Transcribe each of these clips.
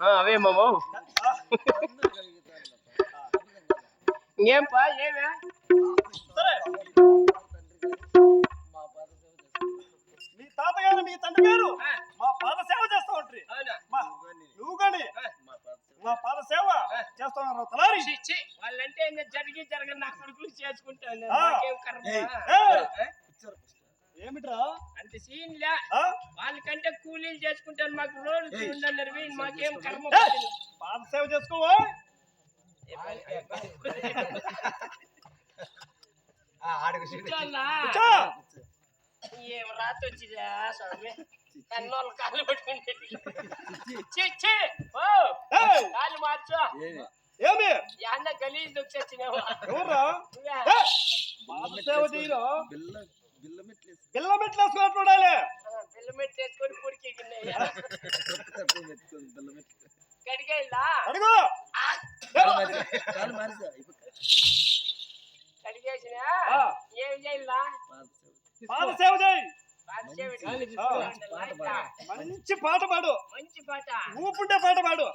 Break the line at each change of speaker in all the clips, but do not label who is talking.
ఆ, అవే మామ. ఇంకేం పా ఏమే
మీ తాతగారు మీ తండ్రి గారు మా పాద సేవ చేస్తా ఉంటారు నువ్వు కానీ మా పాద సేవ చేస్తున్నారు తలారి?
వాళ్ళంటే జరిగి జరగని నా కొడుకులు చేసుకుంటాను?
ఏమిట్రా?
అంత సీన్ లే
ఆ?
వాళ్ళకంటే కూలీలు చేసుకుంటాను మాకు రోజు ఉండాలి మాకేం కర్మ.
పాద సేవ చేసుకోవా.
ఏం రాత వచ్చిదా స్వామి? కన్నోళ్ళ కాళ్ళు పట్టుకుంటే ఛీ, ఛీ. ఓ
ఏయ్.
కాళ్ళు మార్చు.
ఏమి?
యాన్న గలీజ్ దొక్కొచ్చినావు
ఎవర్రా? ఏయ్. బిల్ల మెట్లు వేసుకున్నట్టు ఉండాలి
పిల్ల మెట్లు వేసుకొని పురికి కడిగేలా
అడుగు.
కడిగేసిన. ఏం చేయాలా
పాద సేవ చేయి. మంచి పాట పాడు.
మంచి పాట
ఊపుండే పాట. పాడు.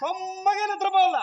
సొమ్మగా నిద్రపోవాలా?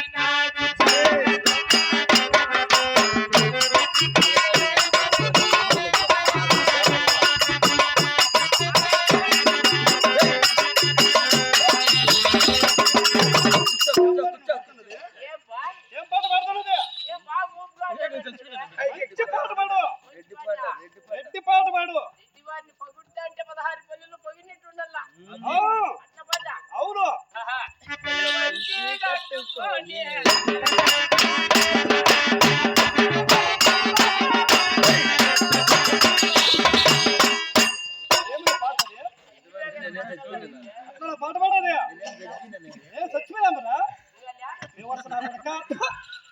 ఊపుగా
మంచి పాట పాడు. రెడ్డి పాట పాడు.
రెడ్డి వారిని పొగుడ్డా అంటే పదహారు పల్లెలు పొగినట్టు ఉండాలా
ఆ,
అట్లా పాట
అవును పాట పాడది? ఏ సచ్చిపోయామరా? ఏ వరుసనా కొడుక?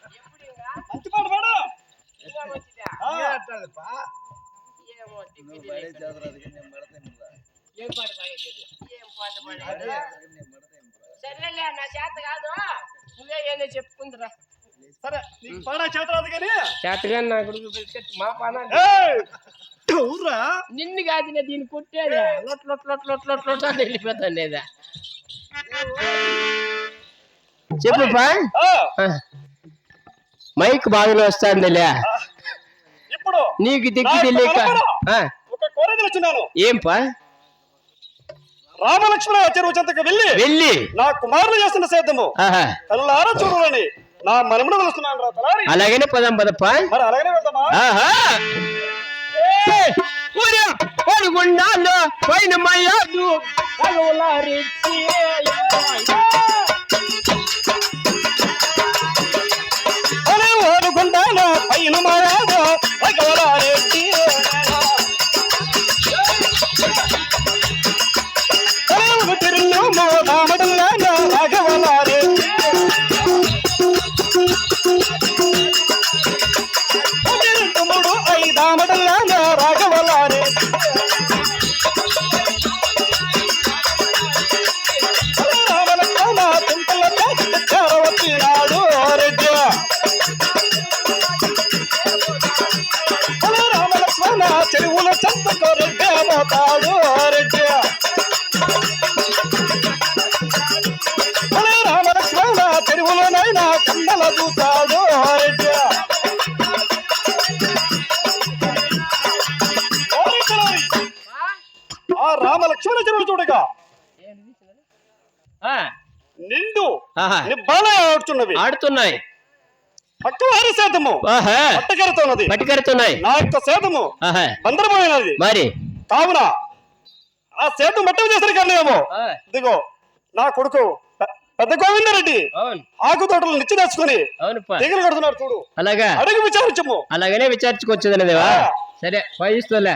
ఎప్పుడు ఇంకా?
మంచి పాట పాడు
ఇంకా వచ్చిందా?
ఆ,
ఏమో దిక్కు తెలియదు. ఏం పాట పాడేది? ఏం పాట పాడేది? సరేలే నా చేత కాదు. నువ్వే ఏదో చెప్పుకుందిరా.
సరే నీకు పాడా చేతరాదు కానీ.
చేతగా నా కొడుకు మా పన
ఏయ్, ఊర్రా
నిన్ను కాదు నేను దీన్ని కుట్టేది? లొట్ లొట్ లొట్ లొట్ లొట్ లొట్ అని వెళ్ళిపోతాను లేదా? చెప్పు మైక్ బాగా వస్తాందిలే. నీకు దిక్కు తెలియక
కనపడా?
ఆ,
ఒక కోర తెలుచున్నాను
ఏం పా
రామలక్ష్మణ చెరువు చెంతకు వెళ్ళి
వెళ్ళి.
నా కుమారులు చేస్తున్న సేద్యము. కళ్ళారా చూడాలని నా మనమును తలారి.
అలాగనే పదాం పదప్పా.
మరి అలాగనే వెళ్దామా?
పైన మయ్యాదు
రెడ్డి హలో రామలక్ష్మణ చూస్తాడు రెడ్డి ఓ రెడ్డి, ఆ రామలక్ష్మణ చెరువులు చూడగా నిండు నిబ్బాల ఆడుతున్నవి.
ఆడుతున్నాయి.
పక్క వారి సేతము
ఆహా.
పట్టకరుతున్నది
పట్టుకెడుతున్నాయి
నా యొక్క బందరమైనది.
మరి?
కావున ఆ సేతు మట్టం చేసిన కన్నేమో ఇదిగో నా కొడుకు పెద్ద గోవిందరెడ్డి ఆకు తోటలు నిచ్చి తెచ్చుకుని తీగలు కడుతున్నాడు చూడు.
అలాగా?
అడుగు విచారించము.
అలాగనే విచారించుకొచ్చేదనేదేవా సరే పోయిస్తోలే.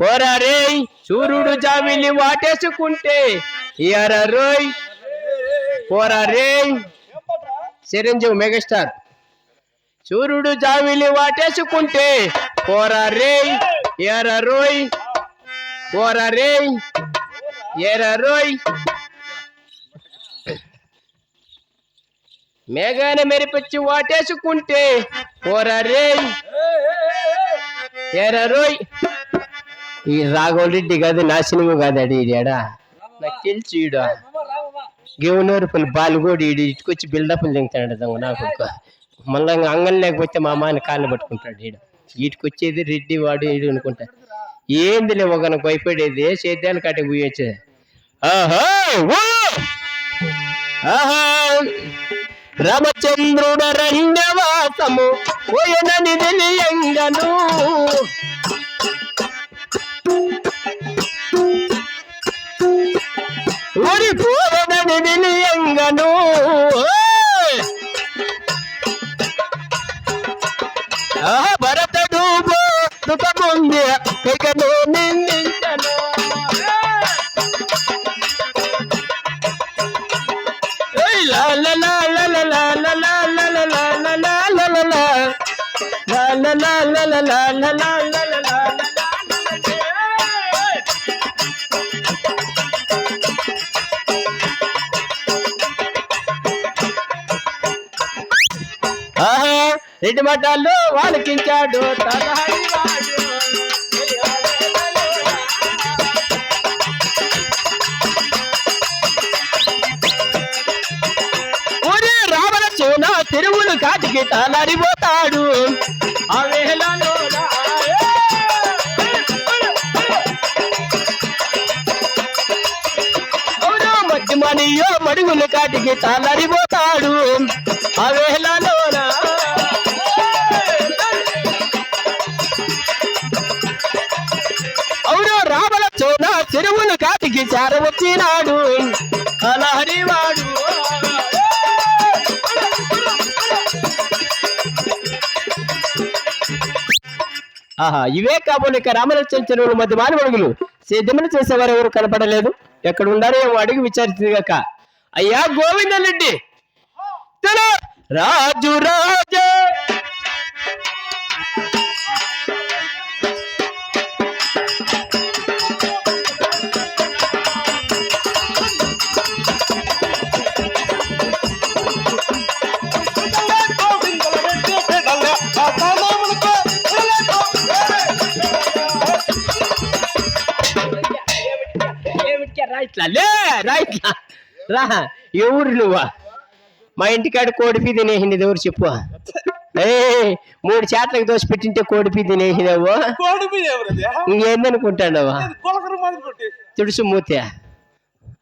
పోరారే సూర్యుడు జామిని వాటేసుకుంటే ఇయర రోయ్? పోరారే చిరంజీవి మెగాస్టార్. సూర్యుడు జామిని వాటేసుకుంటే పోరారే ఎరరోయ్ ఓరరే ఎరరోయ్ మేఘాన మెరిపించి వాటేసుకుంటే ఓరరే ఎరరోయ్ ఈ రాఘవరెడ్డి కాదు నాశనము కాదు అడిగాడా నాకు తెలిసి ఈడ. గేవనూరు పలు బాలు కూడా ఈడు ఇటుకొచ్చి బిల్డప్లు తింటాడు దొంగ నాకు మళ్ళీ అంగం లేకపోతే మా అమ్మాయిని కాళ్ళు పట్టుకుంటాడు ఈడ. వీటికి వచ్చేది రెడ్డి వాడు ఏడు అనుకుంటా. ఏంది లేవు కనుక భయపడేది? సేద్యాలు కట్టే పోయొచ్చే ఆహా ఆహా పోయనని తెలియంగను. ఒరి తెలియ రెడ్డి మఠాల్లో వాళ్ళకించాడు ఊరి రావణ చూన తిరువులు కాటికి తలరిపోతాడు. అవేళలో మడిగులు కాటికి తలరిపో చేరవచ్చినాడు అలహరివాడు ఆహా ఇవే కాబోలు ఇక రామలక్ష్మణ చెరువుల మధ్య మానవడుగులు. సేద్యములు చేసేవారు ఎవరు కనపడలేదు. ఎక్కడ ఉండారో ఏమో అడిగి విచారించింది గాక అయ్యా గోవిందరెడ్డి. రాజు రాజే. ఇట్లా లే రా ఇట్లా రా ఎవరు నువ్వా? మా ఇంటికాడ కోడిపి తినేసింది ఎవరు చెప్పు. ఏ మూడు చేతలకు దోశ పెట్టింటే కోడిపి తినేసినావు ఇంకేందనుకుంటాడవా తుడుసు మూత.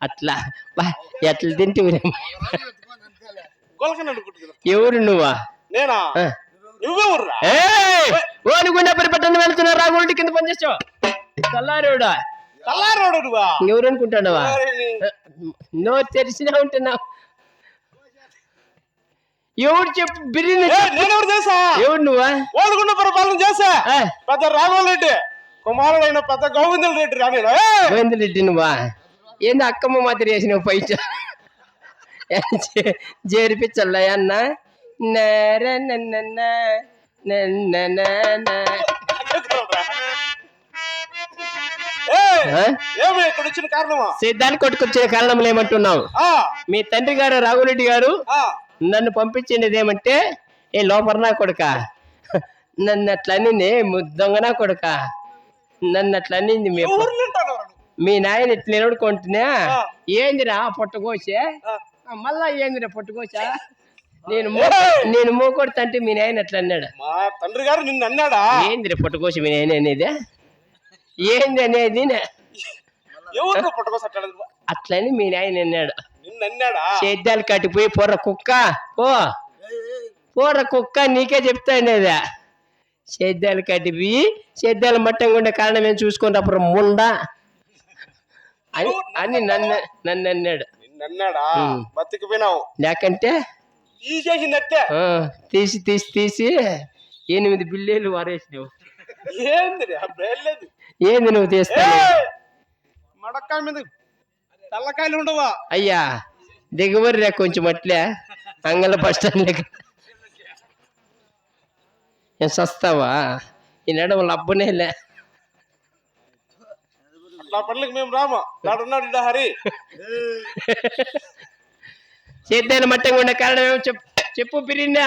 అట్లా ఎట్లా తింటే ఎవరు నువ్వా? ఓనుకున్నప్పుడు పట్టణం వెళ్తున్నా రాగుడి కింద పనిచేసావు చల్లారేవుడా?
కల్లారోడు నువ్వా
ఎవరు? అనుకుంటాడవా
ఎవరిని?
నో తెరిచినా ఉంటున్నావు. ఎవరు చెప్పు బిర్యానీ
నేనెవరు తెలుసా
ఎవరు నువ్వా?
ఓలుగుండ పరిపాలన చేసా పెద్ద రాఘవ రెడ్డి కుమారుడైన పెద్ద గోవిందుల రెడ్డి రా నేను ఏ!
గోవిందరెడ్డి నువ్వా? ఏంది అక్కమ్మ మాదిరి వేసినావు పైట చేరిపించల్లా అన్న. నర నన్న నన్న సిద్ధాన్ని కొట్టుకొచ్చే కారణం ఏమంటున్నావు? మీ తండ్రి గారు రాఘురెడ్డి గారు నన్ను పంపించింది ఏమంటే ఏ లోపల నా కొడుక? నన్ను అట్లా అనింది దొంగనా కొడుక? నన్ను అట్లా అనింది మీ మీ నాయన ఇట్లా నిలబడుకుంటున్నా. ఏందిరా పొట్టకోసే మళ్ళా ఏందిరా పొట్టకోసా నేను నేను మోకొడుతంటే మీ నాయన అట్లా అన్నాడు
మా తండ్రి గారు నిన్ను అన్నాడా?
ఏందిరా పొట్టకోస మీ నాయన అనేది? ఏంది అనేది అట్లని మీ నాయన అన్నాడు. సేద్యాలు కట్టిపోయి పొర్ర కుక్క. పో. పోర కుక్క నీకే చెప్తానేదా సేద్యాలు కట్టిపోయి సేద్యాల మట్టంగా ఉండే కారణం ఏం చూసుకొని అప్పుడు ముండా. అని అని నన్ను నన్ను అన్నాడు.
బతికిపోయినావు.
లేకంటే? తీసి తీసి తీసి ఎనిమిది బిల్లేలు వారేసినావు.
ఏంది
ఏంది నువ్వు తీస్తావు
మడక్కాయ మీద తెల్లకాయలు ఉండవా?
అయ్యా దిగువరి రే కొంచెం అట్లే. అంగళ బస్ స్టాండ్ ఏం సస్తావా? ఈ నడవలు అబ్బనేలే
నా పనులకు మేము రాము? నాడున్నాడు హరి?
సేద్యాన్ని మట్టంగా ఉండే కారణం ఏమో చెప్పు. చెప్పు పిరిన్నా.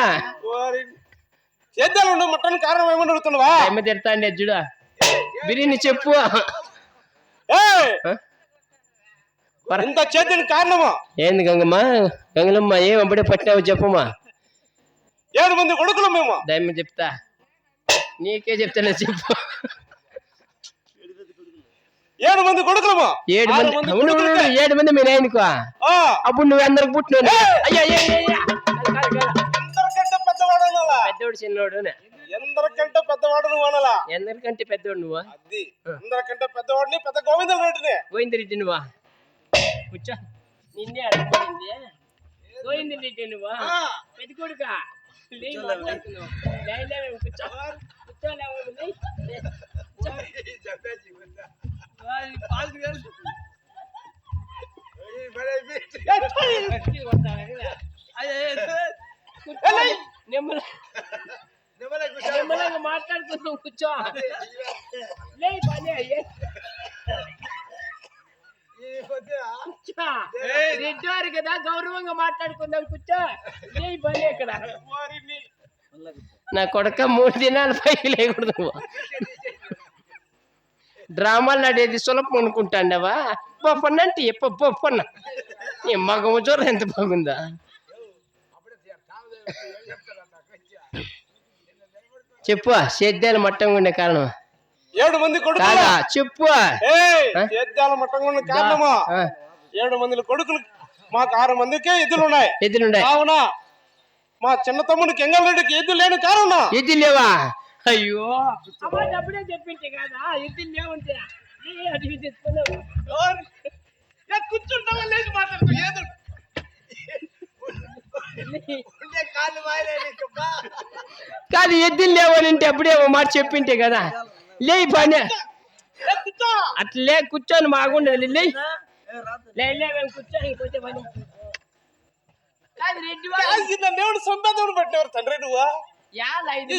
చేద్దాలు ఉండు మట్టన్ కారణం ఏమని అడుగుతున్నావా?
టైం తిడతా అండి అజ్జుడా బిరిని చెప్పు.
ఇంత చేద్దానికి కారణమా?
ఏంది గంగమ్మ? గంగలమ్మ ఏం అప్పుడే పట్టినావు చెప్పమ్మా.
ఏడు మంది కొడుకులు మేము?
దయమ్మ చెప్తా. నీకే చెప్తానే చెప్పు.
ఏడు మంది కొడుకులము?
ఏడు మంది ఏడు మంది మీ నాయనకు. అప్పుడు నువ్వు అందరికి పుట్టిన అయ్యా పెద్దోడు చిన్నోడు
ఎందరికంటే పెద్దవాడు నువ్వు అనాలా?
ఎందరికంటే పెద్దోడు నువ్వు?
అది. అందరికంటే పెద్దవాడిని పెద్ద గోవిందల రెడ్డిని.
గోవిందరెడ్డి నువ్వా? కూర్చో. నిన్నే అడుగుతుంది గోవిందరెడ్డి నువ్వా? పెద్ద కొడుకా? కూర్చో. నెమ్మల మాట్లాడుతున్నావు కూర్చో లే పని అయ్యే. రెడ్డివారు కదా గౌరవంగా మాట్లాడుకుందాం కూర్చో. లే పని ఇక్కడ. నా కొడక మూడు దినాలు పైకి లేకూడదు. డ్రామాలు నడేది సులభం అనుకుంటాండవా? పప్పన్న అంటే పప్పన్న నీ మగము చూడ ఎంత బాగుందా? చెప్పు సేద్యాలు మట్టంగా ఉండే కారణం
ఏడు మంది కొడుకులు.
కాదా? చెప్పు.
ఉన్న కారణమా? ఏడు మంది కొడుకులు మాకు ఆరు మందికే ఎద్దులు ఉన్నాయి
ఎద్దులుండే
కావున మా చిన్న తమ్ముడికి ఎంగళరెడ్డికి ఎద్దు లేని కారణం
ఎద్దులు లేవా? అయ్యో. అప్పుడే చెప్పింటే కదా? ఎద్దులు లేవుంటే.
కూర్చుంటావా? లేచి మాట్లాడుతూ ఏదు
కాదు ఎద్దులు లేవని అంటే అప్పుడే ఓ మాట చెప్పింటే కదా. లే పని. అట్లా కూర్చొని మాగుండదు. లే కూర్చొని
దేవుడు తండ్రి నువ్వు?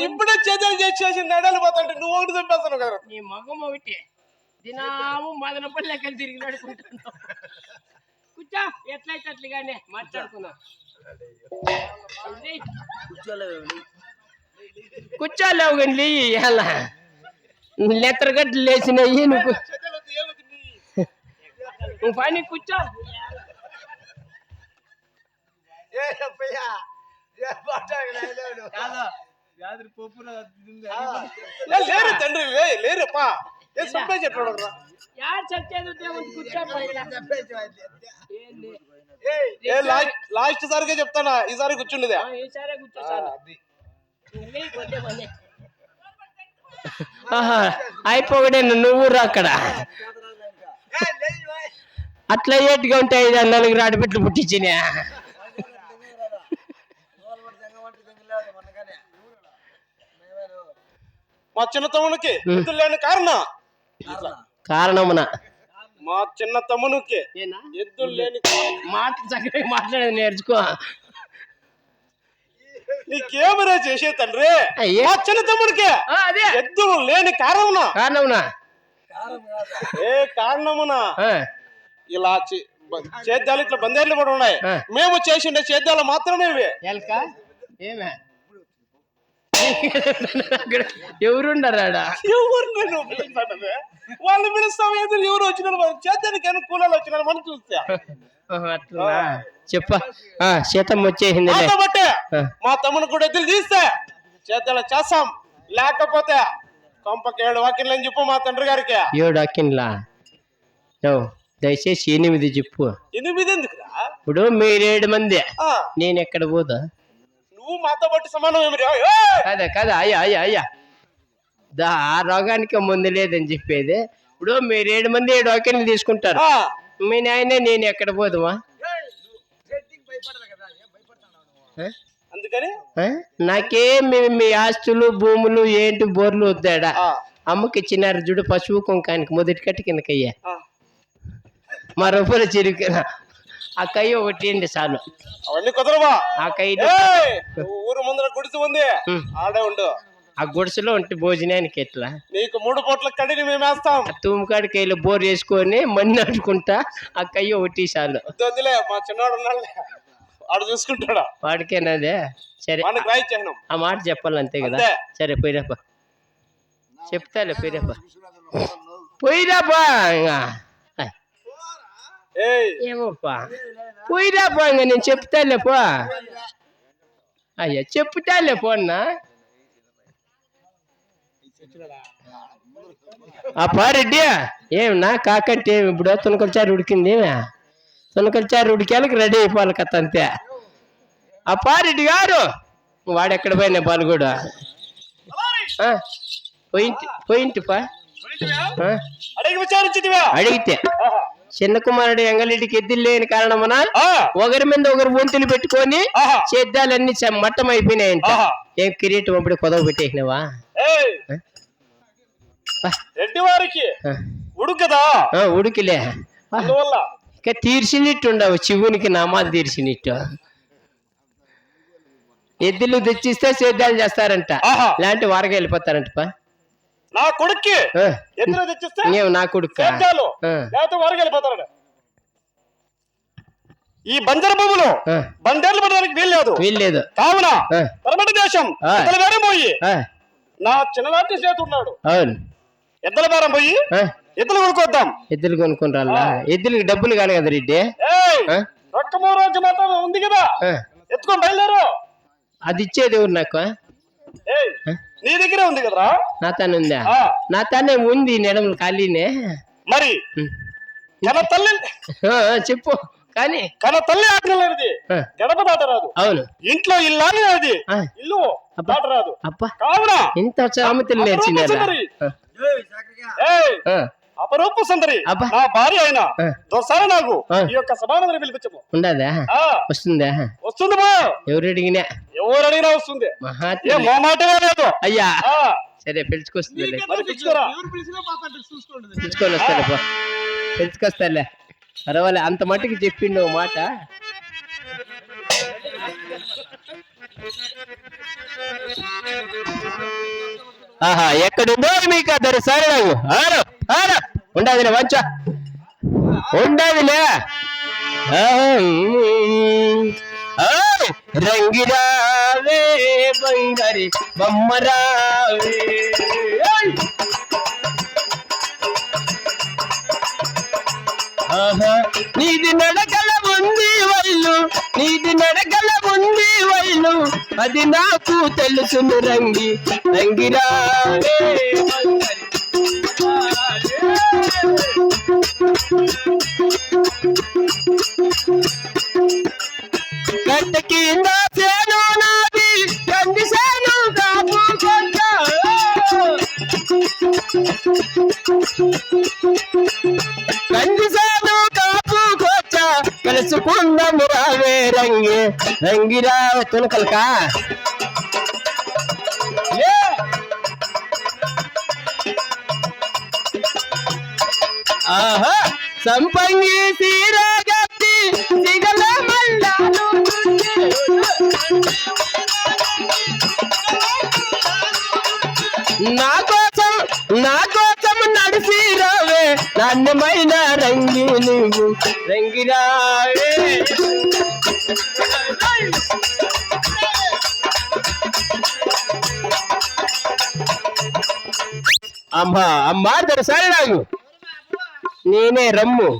ఇప్పుడే చేతులు చేసి చేసి నడాలి పోతాంటే నువ్వు ఒకటి చంపేస్తాను కదా.
నీ మగం ఒకటి. దినాము మదన పల్లి లెక్కలు తిరిగి నడుకుంటున్నావు కూర్చో ఎట్లయితే అట్లుగానే మాట్లాడుకుందాం. లే. కూర్చోలేవు కానీ ఎలా లెత్తరగట్లు లేచినాయి నువ్వు నువ్వు పని కూర్చో.
లేరు తండ్రి లేరప్పా లాస్ట్ సారిగా చెప్తానా? ఈసారి కూర్చుండేదే.
అయిపోగడే నువ్వు రా అక్కడ. అట్లా ఏటుగా ఉంటాయి ఐదు నలుగురు ఆడబిడ్డలు పుట్టించిన?
మా చిన్న తమ్మునికి లేని కారణం.
కారణమున.
మా చిన్న తమ్మునికి ఎద్దులు లేని.
మాట చక్కగా మాట్లాడేది నేర్చుకో.
నీకేమరా చేసే తండ్రి. మా చిన్న తమ్ముడికి ఎద్దులు లేని కారణమున.
కారణమున
ఏ కారణమున? ఇలా చే- బ- సేద్యాలు ఇట్లా బందేర్లు కూడా ఉన్నాయి. మేము చేసిండే సేద్యాలు మాత్రమే ఇవి.
ఎల్క? ఏమే? అక్కడ ఎవరుండరు ఆడ?
ఎవరు నేను పిలుస్తానవే? వాళ్ళు పిలుస్తాం ఎదురు ఎవరు వచ్చినారు? మనం చేద్దానికి ఏమైనా కూలీలు వచ్చినారు. మనం చూస్తే.
చెప్ప. ఆ, శీతం
బట్టే
ఆ.
మా తమ్ముని కూడా ఎద్దులు తీస్తే చేద్దాలు చేస్తాం. లేకపోతే కొంపకి ఏడు వాకిళ్ళు అని చెప్పు మా తండ్రి గారికి.
ఏడు అక్కిన్లా ఓ, దయచేసి ఎనిమిది చెప్పు.
ఎనిమిది ఎందుకురా?
ఇప్పుడు మీరేడు మంది. నేను ఎక్కడ పోదా?
నువ్వు మాతో బట్టి సమానం!
కదా కదా అయ్యా అయ్యా అయ్యా. దా ఆ రోగానికి ముందు లేదని చెప్పేది. ఇప్పుడు మీరు ఏడు మంది ఏడు ఒకేళ్ళు తీసుకుంటారు. మీ నాయన నేను ఎక్కడ పోదుమా?
అందుకని?
నాకేం మీ ఆస్తులు భూములు ఏంటి బోర్లు వద్దాడా? అమ్మకి ఇచ్చినారు చూడు పశువు కుంకానికి మొదటి కట్టి కిందకయ్యా.
ఆ.
మా రూపాయలు చిరికిన ఆ కయ్య ఒకటి అండి చాలు.
అవన్నీ కుదరవా?
ఆ!
నువ్వు ఊరు ముందర గుడిసి ఉంది. ఆడే ఉండు.
ఆ గుడిసెలో ఉంటే భోజనానికి ఎట్లా?
నీకు మూడు పూట్ల కడిని మేము వేస్తాం.
ఆ తూముకాడికి వెళ్ళి బోర్ చేసుకొని మన్ని అడుకుంటా ఆ కయ్య ఒకటి చాలు.
వద్దులే మా చిన్నవాడు ఉన్నాడులే. ఆడు చూసుకుంటాడా?
వాడికేనాదే సరే. ఆ మాట చెప్పాలి అంతే కదా. సరే పోయిరాప. చెప్తాలే పోయిరాప. పోయిరాపా ఇంకా ఏమోపా పోయిరాపా ఇంకా నేను చెప్తాలే పో. అయ్యా చెప్తాలే పో అన్నా. ఆ పారెడ్డి ఏమన్నా కాకంటే ఏమి? ఇప్పుడు తునకలచారు ఉడికింది ఏమే? తునకలచారు ఉడికేళ్ళకి రెడీ అయిపోవాలి కథ అంతే. ఆ పారెడ్డి గారు. వాడెక్కడ పోయినా బాలుగూడ ఆ, పోయింటి పోయింటి పా ఆ,
అడిగి విచారించితివా
అడిగితే. చిన్న కుమారుడు ఎంగళింటికి ఎద్దులు లేని కారణమున ఒకరి మీద ఒకరు వంతులు పెట్టుకొని
ఆహా.
సేద్యాలన్నీ చ- మట్టం అయిపోయినాయంట. ఏం కిరీటం అప్పుడు కొదవ పెట్టేసినవా.
రెడ్డి వారికి ఉడుకదా?
ఉడికిలే. ఇక తీర్చినట్టు ఉండవు శివునికి నామాలు తీర్చినట్టు. ఎద్దులు తెచ్చిస్తే సేద్యాలు చేస్తారంట. ఇలాంటి వారగా వెళ్ళిపోతారంట
నా కొడుక్కి ఎదురు తెచ్చిస్తే
నా కొడుక.
లేకపోతే వారికి వెళ్ళిపోతాడు ఈ బంజర భూములు బందేర్లు పడడానికి వీల్లేదు
వీల్లేదు.
కావున పరమటి దేశం బేరం పోయి
ఆ,
నా చిన్ననాటి చేతి ఉన్నాడు. ఎద్దల బేరం పోయి ఎద్దులు కొనుక్కొద్దాం.
ఎద్దులు కొనుక్కొని రాలా ఎద్దులకి డబ్బులు కాదు కదా రెడ్డి?
రొక్కమో రోజు మాత్రం ఉంది కదా. ఎత్తుకొని బయలుదేరు.
అది ఇచ్చేది ఎవరు నాకు?
నీ దగ్గరే ఉంది కదరా?
నా తాను ఉందా? నా తానే ఉంది నెడమలు ఖాళీనే.
మరి. కన తల్లి?
చెప్పు కానీ.
కన తల్లి ఆజ్ఞలేనిది
ఆ,
గడప దాటరాదు
అవును.
ఇంట్లో ఇల్లాలి అది
ఆ,
ఇల్లు
అబ్బా.
దాటరాదు
అబ్బా.
కావున
ఇంత సామెతలు నేర్చినారా
అపరూప సుందరి. నా భార్య అయినా
ఆ.
దోసారి నాకు. ఈ యొక్క పిలిపించము
ఉండదా? వస్తుందా?
వస్తుంది బా
ఎవరు అడిగినా?
ఎవరు అడిగినా వస్తుంది. ఏ మోమాటమే లేదు.
అయ్యా. సరే పిలుచుకొస్తుంది పిలుచుకొని వస్తాలే పిలుచుకొస్తాలే. పర్వాలే అంత మట్టుకు చెప్పిండు మాట. ఆహా ఎక్కడుందో మీకు అద్దరు సరే ఆరు ఆరు. ఉండదులే మంచా ఉండదులే. రంగిరావే బంగారి బొమ్మరావే నీది నడకల ఉంది వైలు నీది నడకల ఉంది వైలు అది నాకు తెలుసును రంగి రంగిరావే బంగారి కలుసుకుందాము రావే రంగి. రంగిరా తునకలకా లే. ఆహా సంపంగి సీరా నాణ్యమైన రంగి నువ్వు రంగిరావే అమ్మా అమ్మా దొరసారి నాకు నేనే రమ్ము.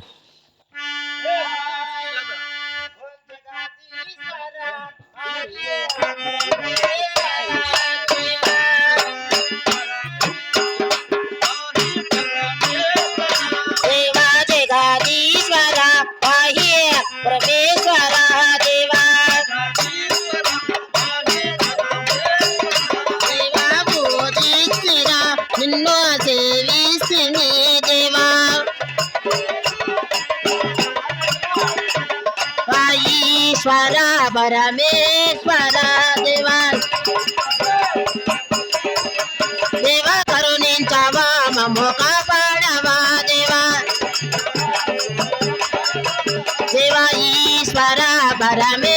ఈశ్వర పరమేశ్వర దేవా దేవా కరుణించవా మమ్ము కాపాడవా దేవా దేవా ఈశ్వర పరమేశ్వర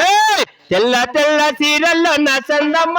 ఏయ్! తెల్ల తెల్ల చీరల్లో నా చందమామ.